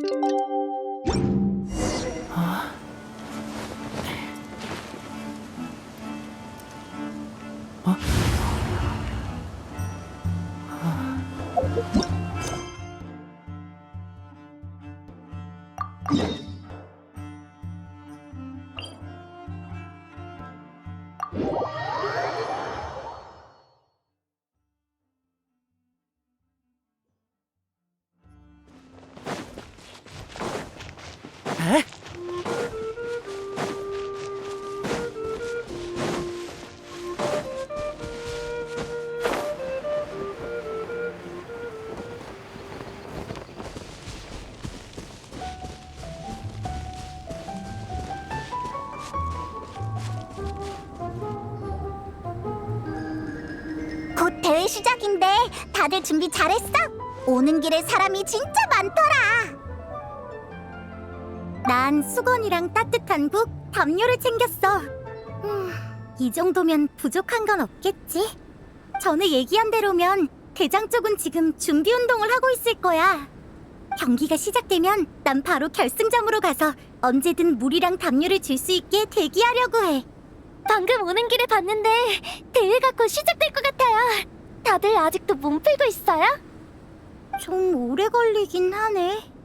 Música 곧 대회 시작인데 다들 준비 잘했어? 오는 길에 사람이 진짜 많더라. 난 수건이랑 따뜻한 국, 담요를 챙겼어. 음, 이 정도면 부족한 건 없겠지? 전에 얘기한 대로면 대장 쪽은 지금 준비 운동을 하고 있을 거야. 경기가 시작되면 난 바로 결승점으로 가서 언제든 물이랑 담요를 줄 수 있게 대기하려고 해. 방금 오는 길에 봤는데 대회가 곧 시작될 것 같아요. 다들 아직도 몸 풀고 있어요? 좀 오래 걸리긴 하네.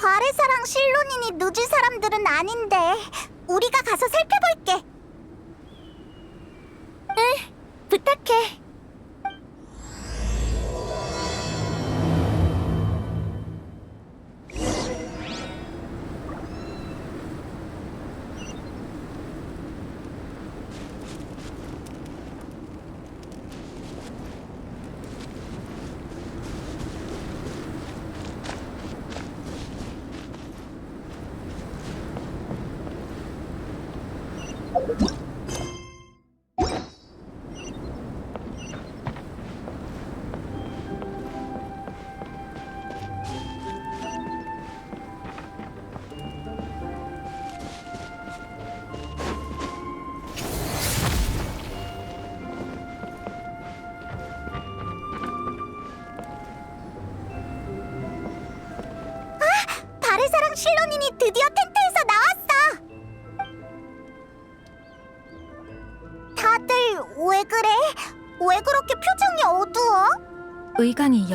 바레사랑 실로닌이 늦은 사람들은 아닌데 우리가 가서 살펴볼게. 응, 부탁해.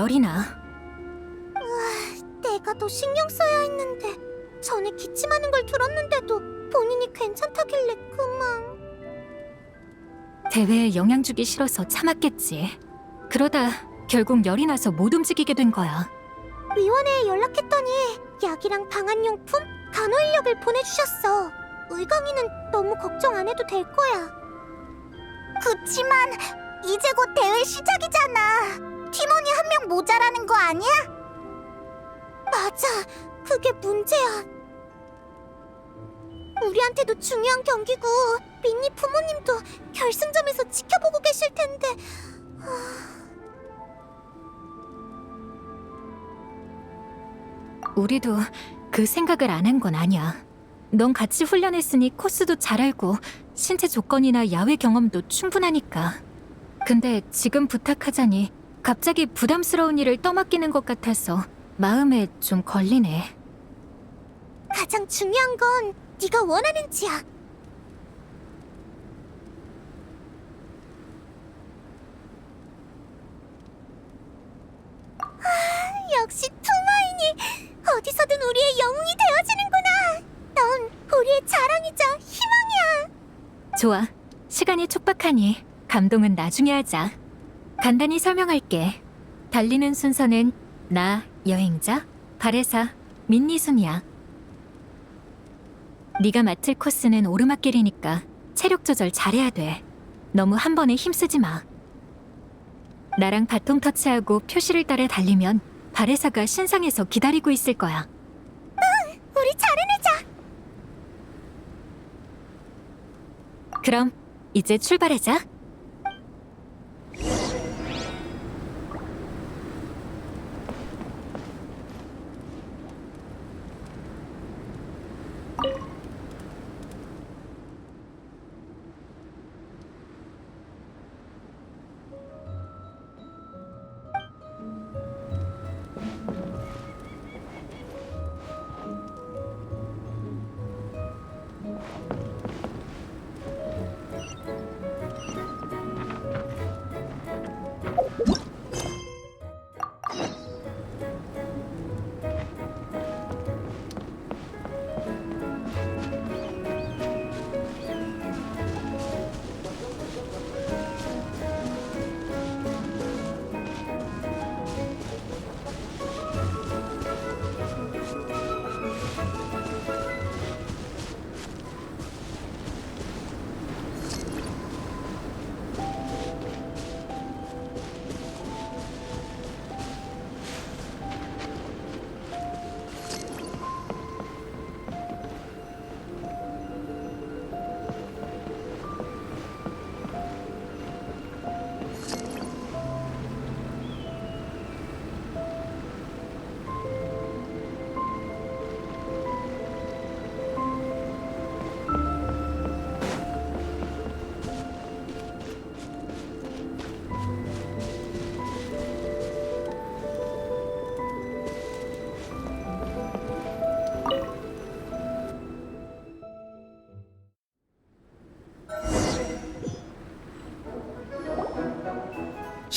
열이 나. 내가 더 신경 써야 했는데 전에 기침하는 걸 들었는데도 본인이 괜찮다길래 그만. 대회에 영향 주기 싫어서 참았겠지. 그러다 결국 열이 나서 못 움직이게 된 거야. 위원회에 연락했더니 약이랑 방한용품, 간호 인력을 보내주셨어. 의광이는 너무 걱정 안 해도 될 거야. 그치만 이제 곧 대회 시작이잖아. 팀원이 한 명 모자라는 거 아니야? 맞아, 그게 문제야. 우리한테도 중요한 경기고 민니 부모님도 결승점에서 지켜보고 계실 텐데. 우리도 그 생각을 안 한 건 아니야. 넌 같이 훈련했으니 코스도 잘 알고 신체 조건이나 야외 경험도 충분하니까. 근데 지금 부탁하자니 갑자기 부담스러운 일을 떠맡기는 것 같아서 마음에 좀 걸리네. 가장 중요한 건 네가 원하는지야. 아, 역시 투마인이 어디서든 우리의 영웅이 되어지는구나. 넌 우리의 자랑이자 희망이야. 좋아. 시간이 촉박하니 감동은 나중에 하자. 간단히 설명할게. 달리는 순서는 나, 여행자, 발해사, 민니 순이야. 네가 맡을 코스는 오르막길이니까 체력 조절 잘해야 돼. 너무 한 번에 힘쓰지 마. 나랑 바통 터치하고 표시를 따라 달리면 발해사가 신상에서 기다리고 있을 거야. 우리 잘해내자. 그럼 이제 출발하자.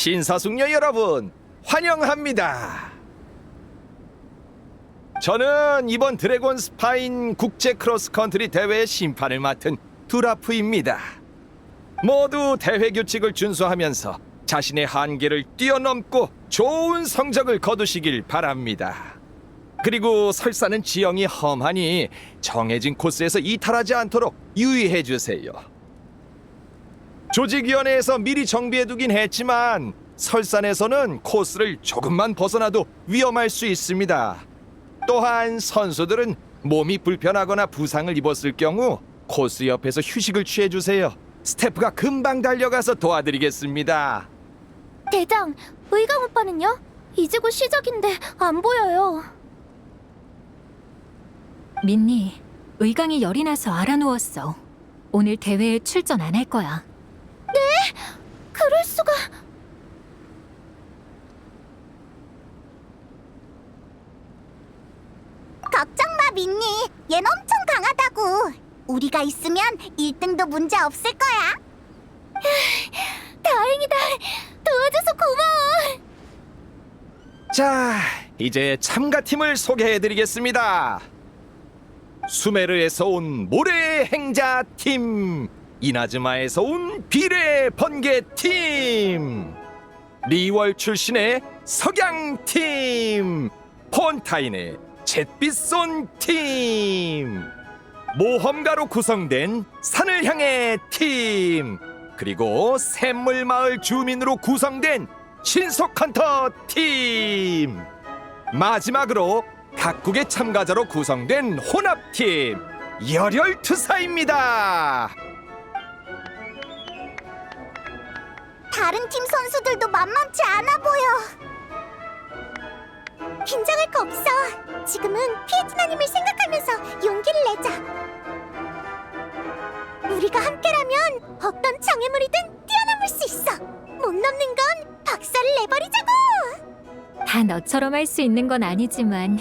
신사숙녀 여러분 환영합니다. 저는 이번 드래곤 스파인 국제 크로스 컨트리 대회의 심판을 맡은 두라프입니다. 모두 대회 규칙을 준수하면서 자신의 한계를 뛰어넘고 좋은 성적을 거두시길 바랍니다. 그리고 설사는 지형이 험하니 정해진 코스에서 이탈하지 않도록 유의해 주세요. 조직위원회에서 미리 정비해두긴 했지만 설산에서는 코스를 조금만 벗어나도 위험할 수 있습니다. 또한 선수들은 몸이 불편하거나 부상을 입었을 경우 코스 옆에서 휴식을 취해 주세요. 스태프가 금방 달려가서 도와드리겠습니다. 대장, 의강 오빠는요? 이제 곧 시작인데 안 보여요. 민니, 의강이 열이 나서 알아누웠어. 오늘 대회에 출전 안 할 거야. 그럴 수가. 걱정 마, 민니. 얜 엄청 강하다고. 우리가 있으면 1등도 문제 없을 거야. 다행이다. 도와줘서 고마워. 자, 이제 참가팀을 소개해드리겠습니다. 수메르에서 온 모래 행자 팀, 이나즈마에서 온 비례 번개 팀, 리월 출신의 석양 팀, 폰타인의 잿빛손 팀, 모험가로 구성된 산을 향해 팀, 그리고 샘물마을 주민으로 구성된 신속헌터 팀. 마지막으로 각국의 참가자로 구성된 혼합팀. 열혈투사입니다. 다른 팀 선수들도 만만치 않아 보여. 긴장할 거 없어. 지금은 피에트나님을 생각하면서 용기를 내자. 우리가 함께라면 어떤 장애물이든 뛰어넘을 수 있어. 못 넘는 건 박살을 내버리자고. 다 너처럼 할 수 있는 건 아니지만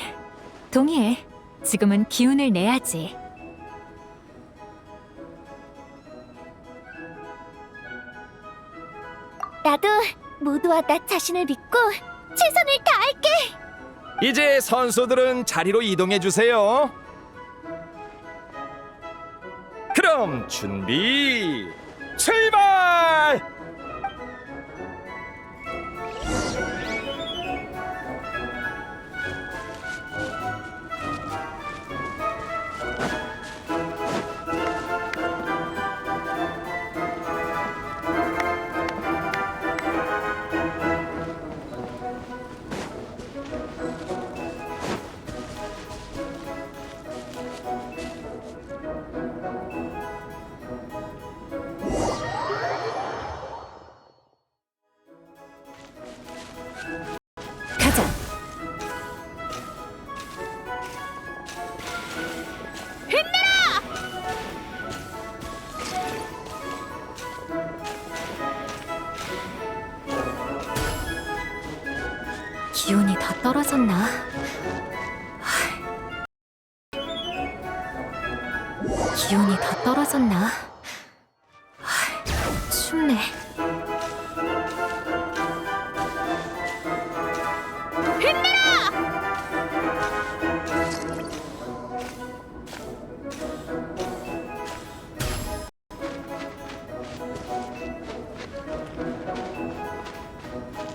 동의해. 지금은 기운을 내야지. 나도 모두와 나 자신을 믿고 최선을 다할게. 이제 선수들은 자리로 이동해 주세요. 그럼 준비 출발! 하. 기운이 더 떨어졌나? 하, 춥네.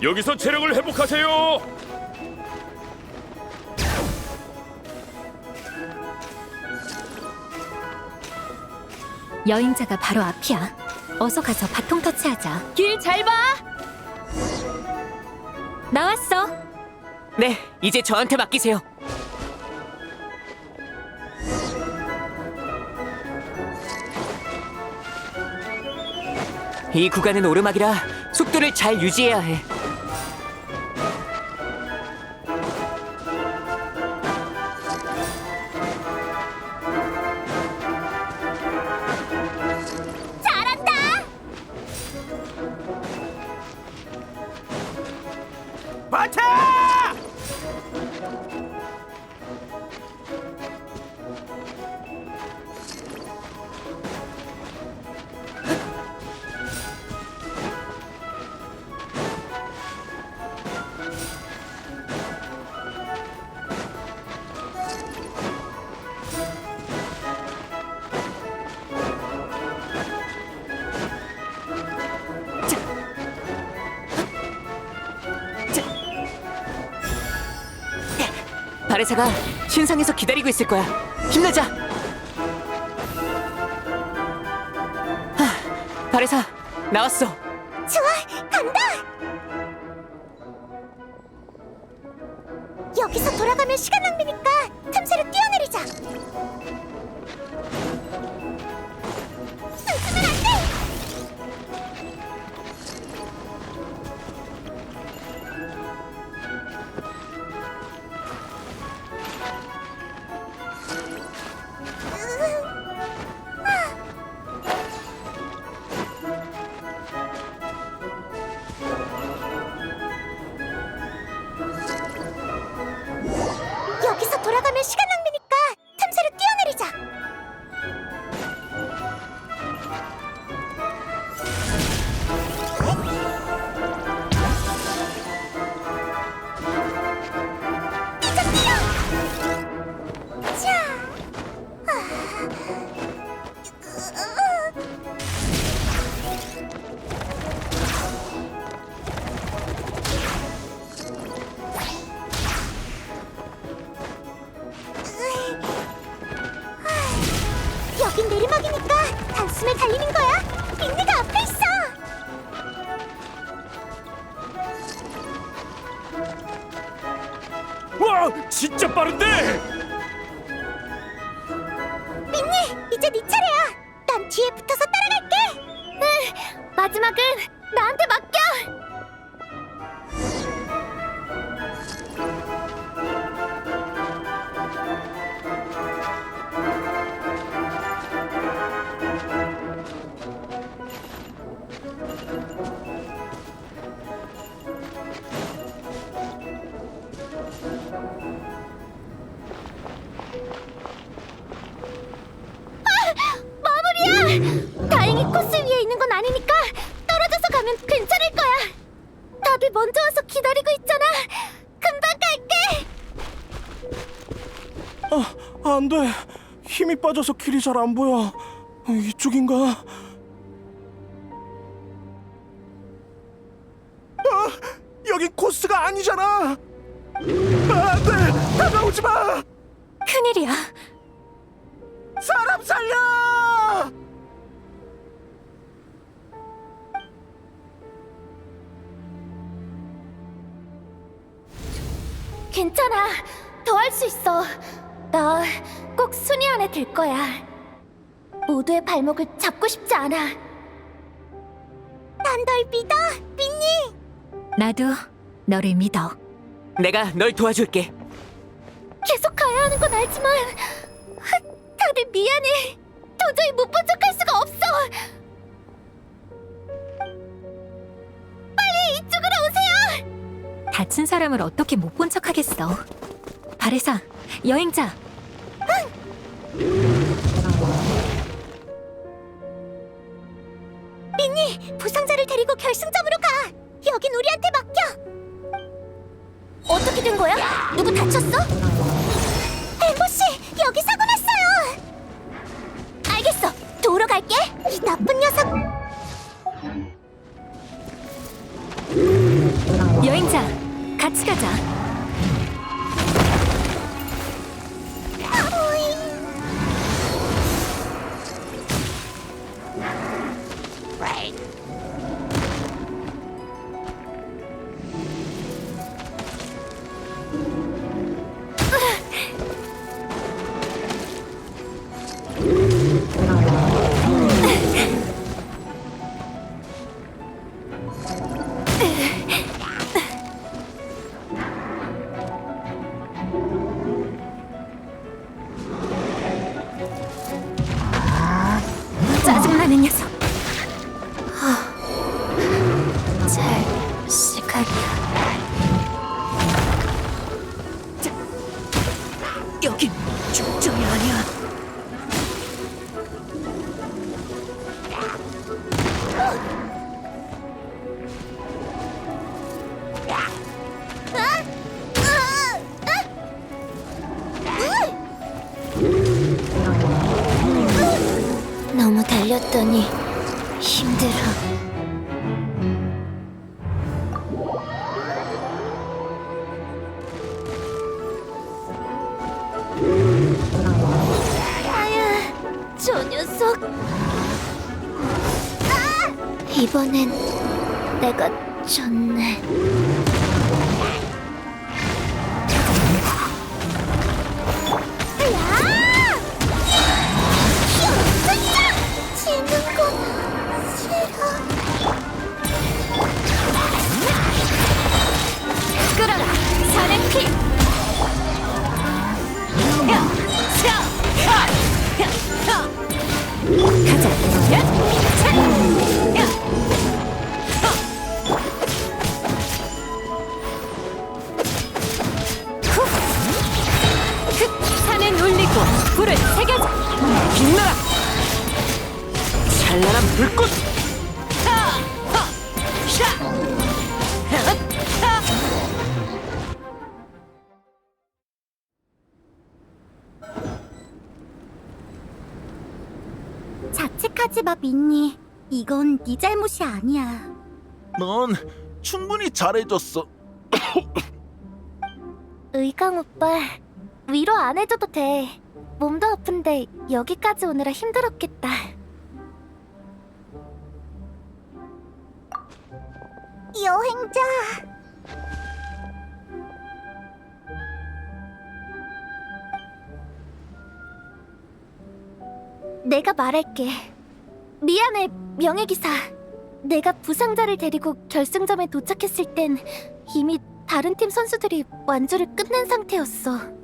여기서 체력을 회복하세요. 여행자가 바로 앞이야. 어서 가서 바통 터치하자. 길 잘 봐. 나왔어. 네, 이제 저한테 맡기세요. 이 구간은 오르막이라 속도를 잘 유지해야 해. 바레사가 신상에서 기다리고 있을 거야. 힘내자. 하, 바레사 나왔어. 좋아, 간다. 조심해 달리는 거야. 빅리가 앞에 있어. 와, 진짜 빠른데! 빅리, 이제 네 차례야. 난 뒤에 붙어서 따라갈게. 응, 마지막은 안 돼. 힘이 빠져서 길이 잘 안 보여. 이쪽인가? 발목을 잡고 싶지 않아. 난 널 믿어, 민니. 나도 너를 믿어. 내가 널 도와줄게. 계속 가야 하는 건 알지만 하, 다들 미안해. 도저히 못본 척할 수가 없어. 빨리 이쪽으로 오세요. 다친 사람을 어떻게 못 본 척하겠어. 바레사, 여행자. 민 결승점으로 가. 여긴 우리한테 맡겨. 어떻게 된 거야? 누구 다쳤어? 엠보 씨, 여기 사고 났어요. 알겠어. 도로 갈게. 이 나쁜 녀석. 이번엔 내가 졌네. 빛나라! 찬란한 불꽃! 자책하지 마, 민니. 이건 네 잘못이 아니야. 넌 충분히 잘해줬어. 의강 오빠, 위로 안 해줘도 돼. 몸도 아픈데 여기까지 오느라 힘들었겠다. 여행자. 내가 말할게. 미안해, 명예기사. 내가 부상자를 데리고 결승점에 도착했을 땐 이미 다른 팀 선수들이 완주를 끝낸 상태였어.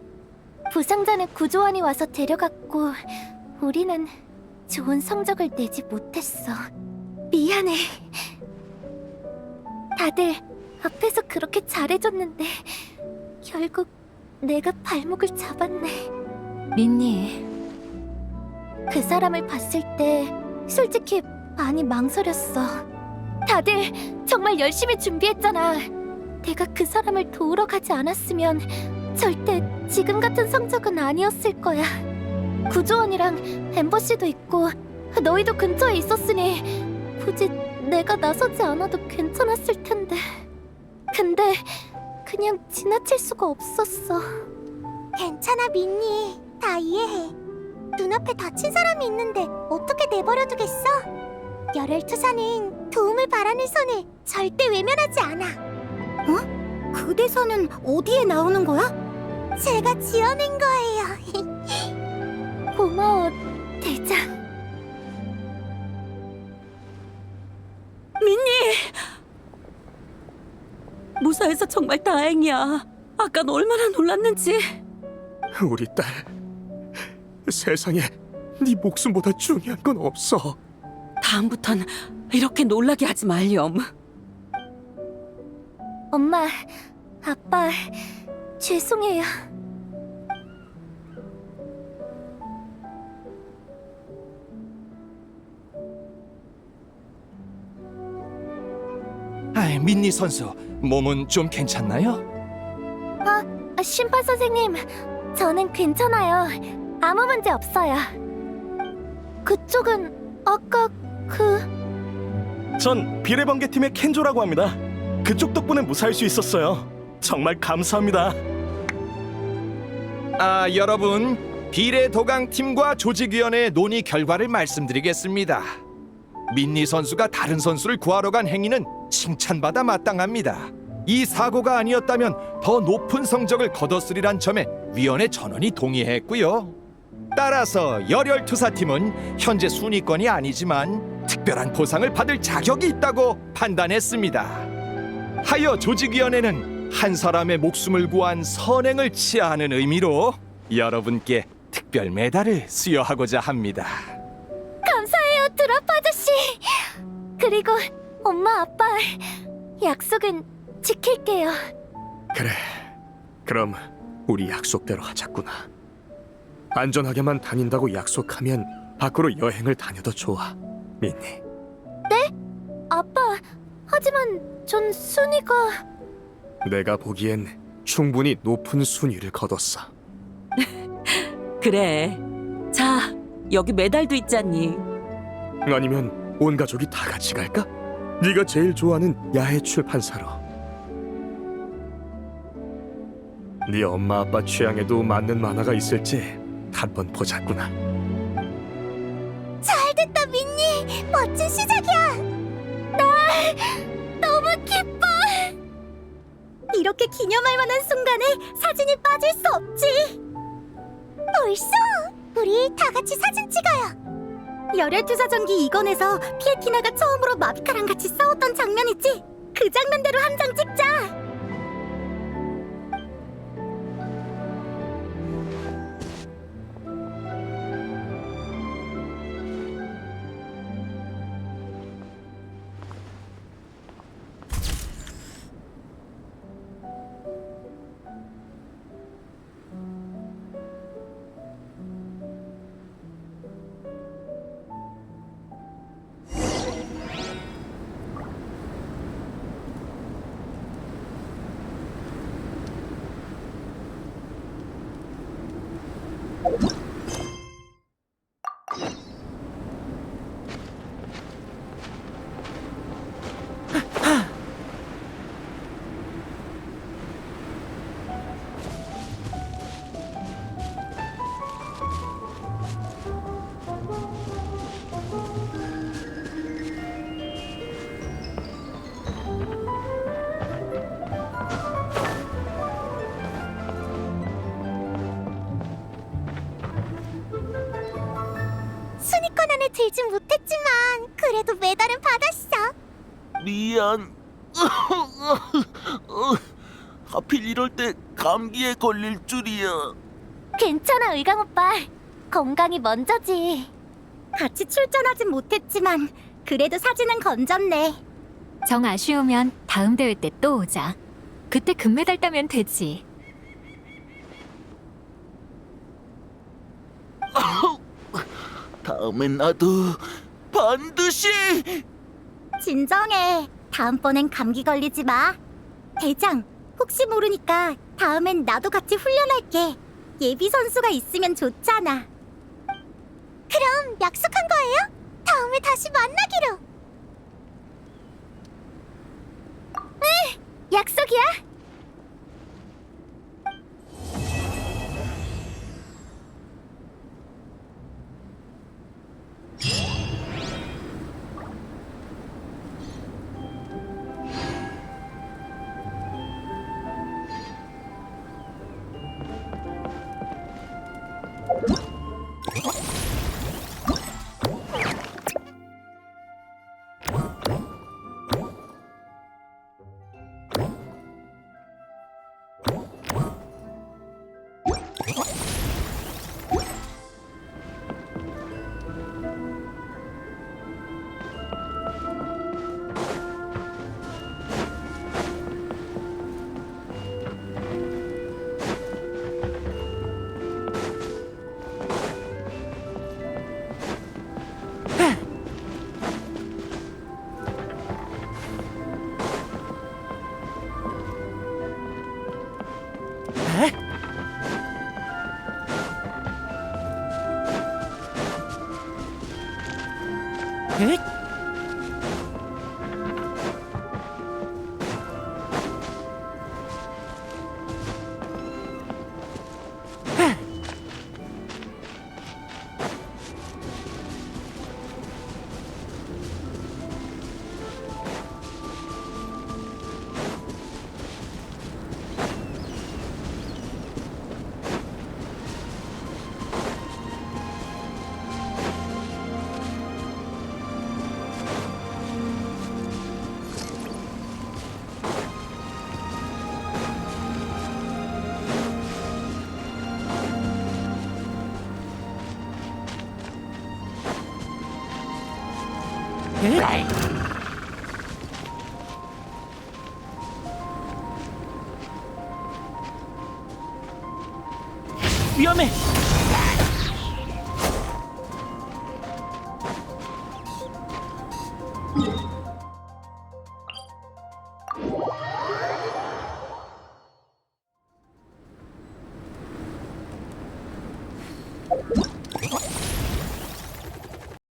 부상자는 구조원이 와서 데려갔고 우리는 좋은 성적을 내지 못했어. 미안해. 다들 앞에서 그렇게 잘해줬는데 결국 내가 발목을 잡았네. 민니, 그 사람을 봤을 때 솔직히 많이 망설였어. 다들 정말 열심히 준비했잖아. 내가 그 사람을 도우러 가지 않았으면 절대 지금 같은 성적은 아니었을 거야. 구조원이랑 엠버시도 있고 너희도 근처에 있었으니 굳이 내가 나서지 않아도 괜찮았을 텐데. 근데 그냥 지나칠 수가 없었어. 괜찮아, 민니. 다 이해해. 눈앞에 다친 사람이 있는데 어떻게 내버려 두겠어? 열혈 투사는 도움을 바라는 손을 절대 외면하지 않아. 어? 그 대사는 어디에 나오는 거야? 제가 지어낸 거예요. 고마워, 대장. 무사해서 정말 다행이야. 아까 너 얼마나 놀랐는지. 우리 딸 세상에 네 목숨보다 중요한 건 없어. 다음부턴 이렇게 놀라게 하지 말렴. 엄마, 아빠, 죄송해요. 아, 민니 선수 몸은 좀 괜찮나요? 아, 심판 선생님, 저는 괜찮아요. 아무 문제 없어요. 그쪽은 아까 그 전 비례번개 팀의 켄조라고 합니다. 그쪽 덕분에 무사할 수 있었어요. 정말 감사합니다. 아, 여러분. 비례 도강 팀과 조직위원회의 논의 결과를 말씀드리겠습니다. 민니 선수가 다른 선수를 구하러 간 행위는 칭찬받아 마땅합니다. 이 사고가 아니었다면 더 높은 성적을 거뒀으리란 점에 위원회 전원이 동의했고요. 따라서 열혈 투사팀은 현재 순위권이 아니지만 특별한 보상을 받을 자격이 있다고 판단했습니다. 하여 조직위원회는 한 사람의 목숨을 구한 선행을 치하하는 의미로 여러분께 특별 메달을 수여하고자 합니다. 감사해요, 드랍 아저씨. 그리고 엄마, 아빠, 약속은 지킬게요. 그래. 그럼 우리 약속대로 하자꾸나. 안전하게만 다닌다고 약속하면 밖으로 여행을 다녀도 좋아. 민니. 아빠, 하지만 전 순위가 내가 보기엔 충분히 높은 순위를 거뒀어. 그래. 자, 여기 메달도 있잖니. 아니면 온 가족이 다 같이 갈까? 네가 제일 좋아하는 야외 출판사로. 네 엄마 아빠 취향에도 맞는 만화가 있을지 한번 보자꾸나. 잘됐다, 민니. 멋진 시작이야. 나 너무 기뻐. 이렇게 기념할 만한 순간에 사진이 빠질 수 없지. 벌써? 우리 다 같이 사진 찍어요. 열혈투사전기 2권에서 피에티나가 처음으로 마비카랑 같이 싸웠던 장면이지. 그 장면대로 한 장 찍자. 미안. 하필 이럴 때 감기에 걸릴 줄이야. 괜찮아, 의강 오빠. 건강이 먼저지. 같이 출전하진 못했지만 그래도 사진은 건졌네. 정 아쉬우면 다음 대회 때 또 오자. 그때 금메달 따면 되지. 다음엔 나도 반드시. 진정해. 다음번엔 감기 걸리지 마. 대장, 혹시 모르니까 다음엔 나도 같이 훈련할게. 예비 선수가 있으면 좋잖아. 그럼 약속한 거예요? 다음에 다시 만나기로. 응, 약속이야. 위